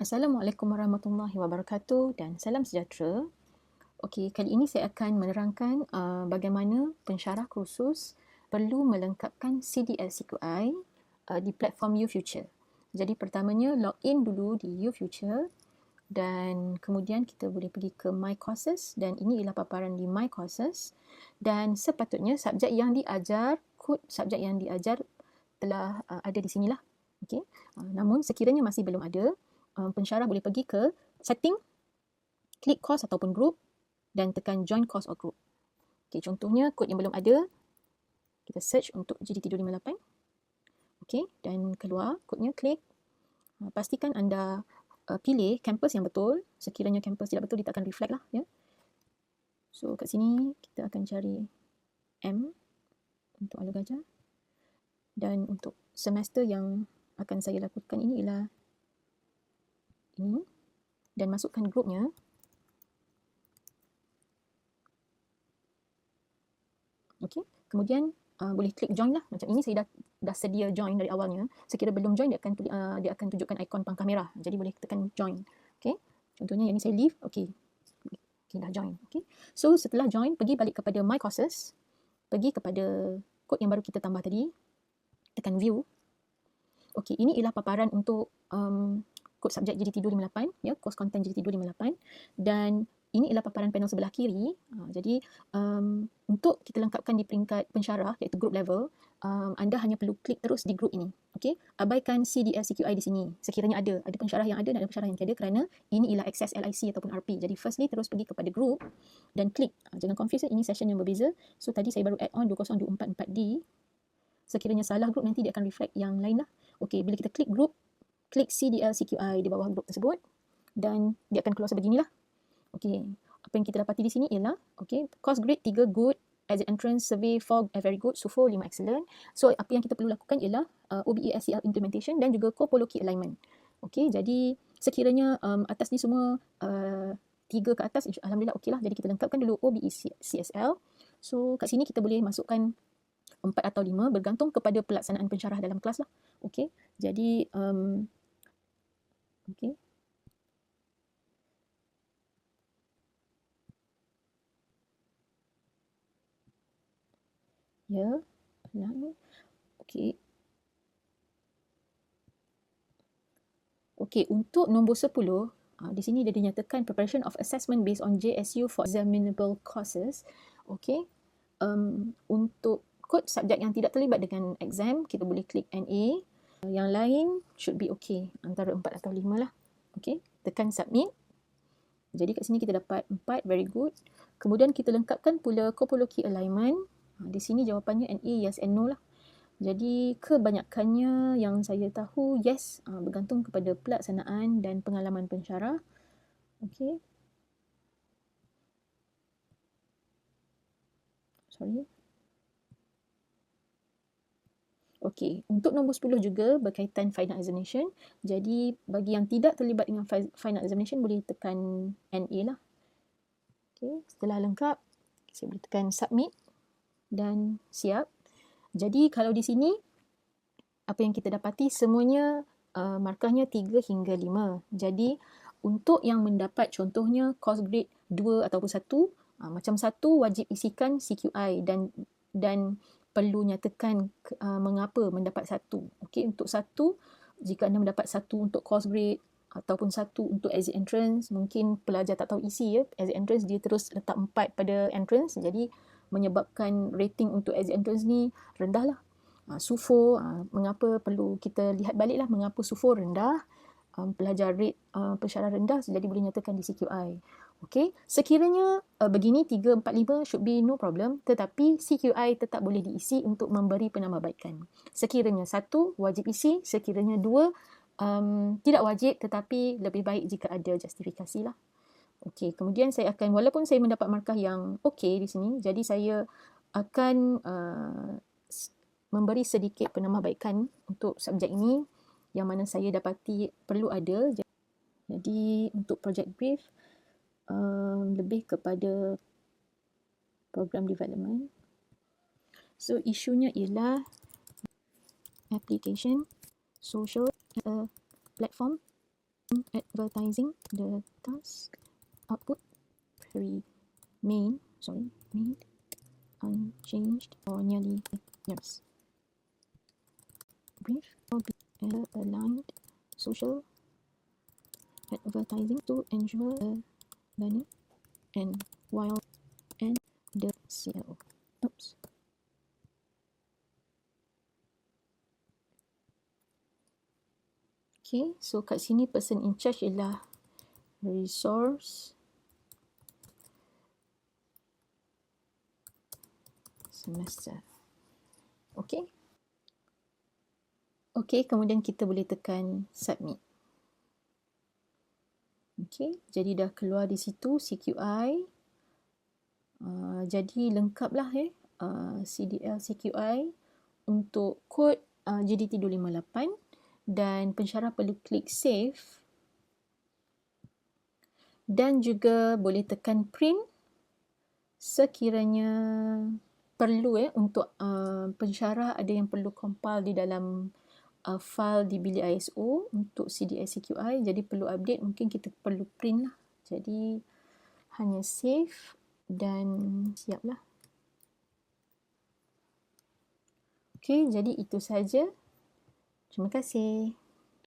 Assalamualaikum warahmatullahi wabarakatuh dan salam sejahtera. Okey, kali ini saya akan menerangkan uh, bagaimana pensyarah kursus perlu melengkapkan CDL-CQI uh, di platform UFuture. Jadi pertamanya login dulu di UFuture dan kemudian kita boleh pergi ke My Courses dan ini ialah paparan di My Courses dan sepatutnya subjek yang diajar, kod subjek yang diajar telah uh, ada di sinilah. Okey. Uh, namun sekiranya masih belum ada, uh, pensyarah boleh pergi ke setting, klik course ataupun group dan tekan join course or group. Okay, contohnya kod yang belum ada, kita search untuk GDT258. Okay, dan keluar kodnya, klik. Uh, pastikan anda uh, pilih kampus yang betul. Sekiranya kampus tidak betul, dia akan reflect lah. Ya. So, kat sini kita akan cari M untuk Alur Gajah. Dan untuk semester yang akan saya lakukan ini ialah ini dan masukkan grupnya. Okey, kemudian uh, boleh klik join lah. Macam ini saya dah dah sedia join dari awalnya. Sekira belum join dia akan uh, dia akan tunjukkan ikon pangkah merah. Jadi boleh tekan join. Okey. Contohnya yang ini saya leave. Okey. Okey dah join. Okey. So setelah join pergi balik kepada my courses. Pergi kepada kod yang baru kita tambah tadi. Tekan view. Okey, ini ialah paparan untuk um, kod subjek JDT 258 ya course content JDT 258 dan ini ialah paparan panel sebelah kiri. Uh, jadi um, untuk kita lengkapkan di peringkat pensyarah iaitu group level um, anda hanya perlu klik terus di group ini. Okey? Abaikan CDL CQI di sini. Sekiranya ada ada pensyarah yang ada dan ada pensyarah yang tiada kerana ini ialah access LIC ataupun RP jadi firstly terus pergi kepada group dan klik. Uh, jangan confuse ini session yang berbeza. So tadi saya baru add on 20244D sekiranya salah group nanti dia akan reflect yang lain lah. Okey bila kita klik group klik CDL CQI di bawah grup tersebut dan dia akan keluar sebeginilah. Okey, apa yang kita dapati di sini ialah okey, course grade 3 good, exit entrance survey 4 very good, SUFO 5 excellent. So apa yang kita perlu lakukan ialah uh, OBE SCL implementation dan juga co-polo key alignment. Okey, jadi sekiranya um, atas ni semua uh, tiga ke atas alhamdulillah okeylah. Jadi kita lengkapkan dulu OBE CSL. So kat sini kita boleh masukkan empat atau lima bergantung kepada pelaksanaan pensyarah dalam kelas lah. Okey. Jadi um, Okey. Ya, pelan. Okey. Okey, untuk nombor 10, uh, ah, di sini dia dinyatakan preparation of assessment based on JSU for examinable courses. Okey. Um, untuk kod subjek yang tidak terlibat dengan exam, kita boleh klik NA. Yang lain should be okay. Antara 4 atau 5 lah. Okay. Tekan submit. Jadi kat sini kita dapat 4. Very good. Kemudian kita lengkapkan pula Copolo Key Alignment. Ha, di sini jawapannya NA, yes and no lah. Jadi kebanyakannya yang saya tahu yes ha, bergantung kepada pelaksanaan dan pengalaman pensyarah. Okay. Sorry. Okey, untuk nombor 10 juga berkaitan final examination. Jadi bagi yang tidak terlibat dengan final examination boleh tekan NA lah. Okey, setelah lengkap saya boleh tekan submit dan siap. Jadi kalau di sini apa yang kita dapati semuanya uh, markahnya 3 hingga 5. Jadi untuk yang mendapat contohnya course grade 2 ataupun 1, uh, macam satu wajib isikan CQI dan dan perlu nyatakan uh, mengapa mendapat satu. Okey, untuk satu, jika anda mendapat satu untuk course grade ataupun satu untuk exit entrance, mungkin pelajar tak tahu isi ya. Exit entrance dia terus letak empat pada entrance. Jadi menyebabkan rating untuk exit entrance ni rendah lah. Uh, SUFO, uh, mengapa perlu kita lihat balik lah mengapa SUFO rendah. Um, pelajar rate uh, pensyarah rendah jadi boleh nyatakan di CQI. Okey, sekiranya uh, begini 3 4 5 should be no problem tetapi CQI tetap boleh diisi untuk memberi penambahbaikan. Sekiranya satu wajib isi, sekiranya dua um, tidak wajib tetapi lebih baik jika ada justifikasi lah. Okey, kemudian saya akan walaupun saya mendapat markah yang okey di sini, jadi saya akan uh, memberi sedikit penambahbaikan untuk subjek ini yang mana saya dapati perlu ada. Jadi untuk project brief um, lebih kepada program development. So isunya ialah application social uh, platform advertising the task output very main sorry main unchanged or nearly yes brief will be aligned social advertising to ensure the learning and while and the sale oops Okay, so kat sini person in charge ialah resource semester. Okay. Okay, kemudian kita boleh tekan submit. Okay, jadi dah keluar di situ CQI. Uh, jadi lengkaplah eh uh, CDL CQI untuk kod uh, JDT 258 dan pensyarah perlu klik save dan juga boleh tekan print sekiranya perlu eh untuk uh, pensyarah ada yang perlu compile di dalam uh, file di bilik ISO untuk CDI CQI jadi perlu update mungkin kita perlu print lah jadi hanya save dan siap lah Okay, jadi itu saja. Terima kasih.